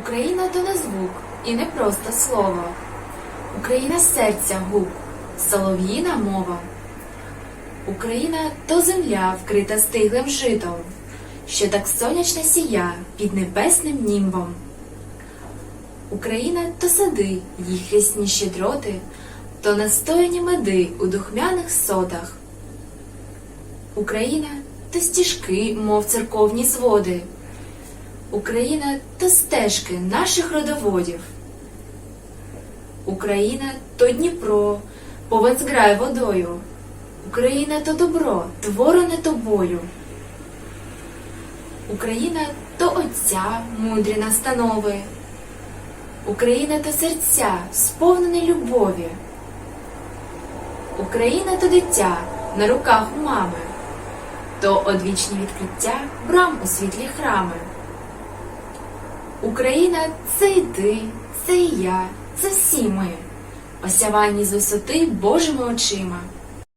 Україна то не звук і не просто слово. Україна серця гук, солов'їна мова. Україна то земля, вкрита стиглим житом, що так сонячно сія під небесним німбом. Україна то сади, їх рясні щедроти, то настояні меди у духмяних сотах. Україна то стіжки, мов церковні зводи. Україна то стежки наших родоводів. Україна то Дніпро, повен зграє водою. Україна то добро, творене тобою. Україна то отця, мудрі настанови. Україна то серця, сповнене любові. Україна то дитя на руках у мами, то одвічні відкриття брам у світлі храми. Україна це і ти, це і я, це всі ми, осявані з висоти Божими очима.